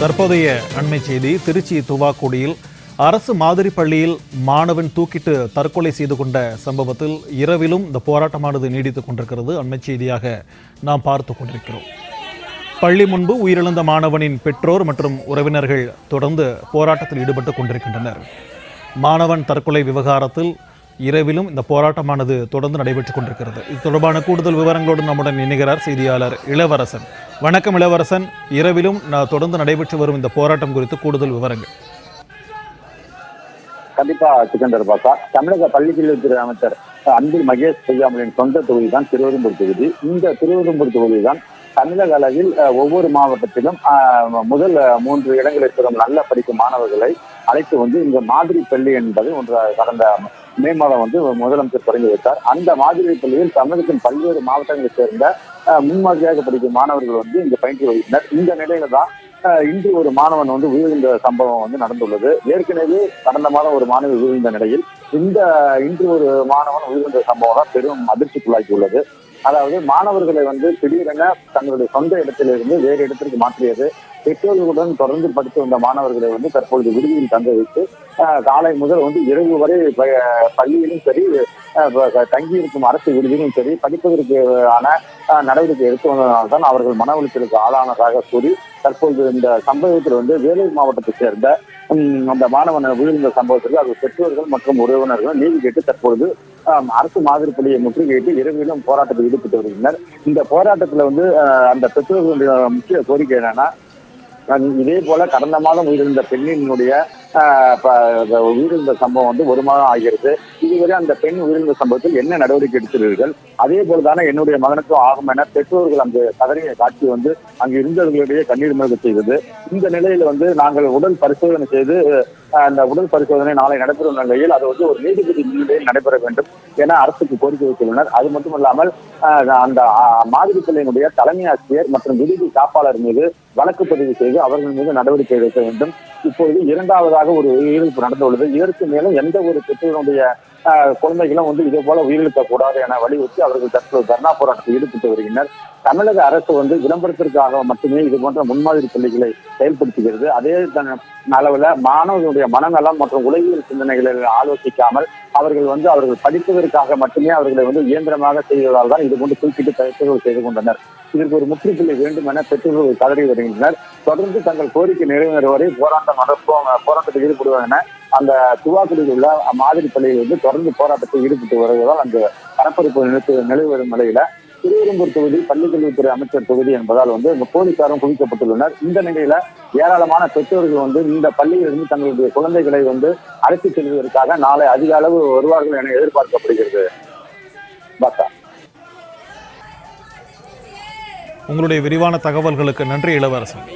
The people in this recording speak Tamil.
தற்போதைய அண்மை செய்தி திருச்சி துவாக்குடியில் அரசு மாதிரி பள்ளியில் மாணவன் தூக்கிட்டு தற்கொலை செய்து கொண்ட சம்பவத்தில் இரவிலும் இந்த போராட்டமானது நீடித்துக் கொண்டிருக்கிறது. அண்மை செய்தியாக நாம் பார்த்து கொண்டிருக்கிறோம். பள்ளி முன்பு உயிரிழந்த மாணவனின் பெற்றோர் மற்றும் உறவினர்கள் தொடர்ந்து போராட்டத்தில் ஈடுபட்டு கொண்டிருக்கின்றனர். மாணவன் தற்கொலை விவகாரத்தில் இரவிலும் இந்த போராட்டமானது தொடர்ந்து நடைபெற்றுக் கொண்டிருக்கிறது. இது தொடர்பான கூடுதல் விவரங்களோடு நம்முடன் இணைகிறார் செய்தியாளர் இளவரசன். வணக்கம் இளவரசன். இரவிலும் தொடர்ந்து நடைபெற்று வரும் இந்த போராட்டம் குறித்து கூடுதல் விவரங்கள். கண்டிப்பா சிக்கந்தர் பாசா தமிழக பள்ளிக்கல்வித்துறை அமைச்சர் அன்பில் மகேஷ் பொய்யாமலின் சொந்த தொகுதி தான் திருவெரும்பூர் தொகுதி. இந்த திருவெரும்பூர் தொகுதி தான் தமிழக அளவில் ஒவ்வொரு மாவட்டத்திலும் முதல் மூன்று இடங்களில் பெறும் நல்ல படிக்கும் மாணவர்களை அழைத்து வந்து இந்த மாதிரி பள்ளி என்பது ஒன்று கடந்த மே மாதம் வந்து முதலமைச்சர் தொடங்கி வைத்தார். அந்த மாதிரி பள்ளியில் தமிழகத்தின் பல்வேறு மாவட்டங்களைச் சேர்ந்த முன்மாதிரியாக படிக்கும் மாணவர்கள் வந்து இங்கு பயின்று வருகின்றனர் இந்த நிலையில தான் இன்று ஒரு மாணவன் வந்து உயிரிழந்த சம்பவம் வந்து நடந்துள்ளது. ஏற்கனவே கடந்த மாதம் ஒரு மாணவி உயிரிழந்த நிலையில் இந்த இன்று ஒரு மாணவன் உயிரிழந்த சம்பவம் தான் பெரும் அதிர்ச்சிக்குள்ளாக்கி உள்ளது அதாவது மாணவர்களை வந்து திடீரென தங்களுடைய சொந்த இடத்திலிருந்து வேறு இடத்திற்கு மாற்றியது. பெற்றோர்களுடன் தொடர்ந்து படித்து வந்த மாணவர்களை வந்து தற்பொழுது விடுதியில் தங்க வைத்து காலை முதல் வந்து இரவு வரை ப- பள்ளியிலும் சரி தங்கியிருக்கும் அரசு விடுதியிலும் சரி படிப்பதற்கு ஆன நடவடிக்கை எடுத்து வந்ததனால்தான் அவர்கள் மன உளைச்சலுக்கு ஆளானதாக கூறி தற்போது இந்த சம்பவத்தில் வந்து வேலூர் மாவட்டத்தைச் சேர்ந்த அந்த மாணவன் விழுந்த சம்பவத்திற்கு அது பெற்றோர்கள் மற்றும் உறவினர்கள் நீதி கேட்டு தற்பொழுது அரசு மாதிரி பள்ளியை முற்றுகையிட்டு இரவிலும் போராட்டத்தில் ஈடுபட்டு வருகின்றனர். இந்த போராட்டத்துல வந்து அந்த பெற்றோர்களுடைய முக்கிய கோரிக்கை என்னன்னா இதே போல கடந்த மாதம் உயிரிழந்த பெண்ணினுடைய உயிரிழந்த சம்பவம் வந்து ஒரு மாதம் ஆகிறது. இதுவரை அந்த பெண் உயிரிழந்த சம்பவத்தில் என்ன நடவடிக்கை எடுத்துள்ளீர்கள் அதே போலதானே என்னுடைய மகனுக்கும் ஆகும் என பெற்றோர்கள் அந்த கதறிய காட்சி வந்து அங்கு இருந்தவர்களுடைய கண்ணீர் மல்க செய்தது. இந்த நிலையில வந்து நாங்கள் உடல் பரிசோதனை செய்து அந்த உடல் பரிசோதனை நாளை நடைபெறும் நிலையில் அது வந்து ஒரு நீதிபதி முன்னிலையில் நடைபெற வேண்டும் என அரசுக்கு கோரிக்கை வைத்துள்ளனர். அது மட்டுமல்லாமல் அஹ், அந்த மாதிரி பிள்ளையினுடைய தலைமை ஆசிரியர் மற்றும் விடுதி காப்பாளர் மீது வழக்கு பதிவு செய்து அவர்கள் மீது நடவடிக்கை எடுக்க வேண்டும். இப்பொழுது இரண்டாவதாக ஒரு உயிரிழப்பு நடந்துள்ளது. இதற்கு மேலும் எந்த ஒரு பெற்றோருடைய அஹ், குழந்தைகளும் வந்து இதே போல உயிரிழக்கக்கூடாது என வலியுறுத்தி அவர்கள் தற்போது தர்ணா போராட்டத்தில் ஈடுபட்டு வருகின்றனர். தமிழக அரசு வந்து விளம்பரத்திற்காக மட்டுமே இது போன்ற முன்மாதிரி பள்ளிகளை செயல்படுத்துகிறது. அதே அளவுல மாணவர்களுடைய மனநலம் மற்றும் உளவியல் சிந்தனைகளை ஆலோசிக்காமல் அவர்கள் வந்து அவர்கள் படிப்பதற்காக மட்டுமே அவர்களை வந்து இயந்திரமாக செய்வதால் தான் இது போன்று குறிப்பிட்டு பெற்றோர்கள் செய்து கொண்டனர். இதற்கு ஒரு முற்றுப்புள்ளி வேண்டும் என பெற்றோர்கள் கதறி வருகின்றனர். தொடர்ந்து தங்கள் கோரிக்கை நிறைவேறும் வரை போராட்டம் நடப்போம் போராட்டத்தில் ஈடுபடுவோம் என அந்த துவாக்குடியில் உள்ள மாதிரி பள்ளியில் வந்து தொடர்ந்து போராட்டத்தில் ஈடுபட்டு வருவதால் அந்த பரபரப்பு நிறுத்து நிலை வரும் நிலையில திருவெரும்பூர் தொகுதி பள்ளிக்கல்வித்துறை அமைச்சர் தொகுதி என்பதால் வந்து இந்த போலீசாரும் குவிக்கப்பட்டுள்ளனர். இந்த நிலையில ஏராளமான பெற்றோர்கள் வந்து இந்த பள்ளியிலிருந்து தங்களுடைய குழந்தைகளை வந்து அழைத்துச் செல்வதற்காக நாளை அதிக அளவு வருவார்கள் என எதிர்பார்க்கப்படுகிறது. பாக்கா உங்களுடைய விரிவான தகவல்களுக்கு நன்றி இளவரசன்.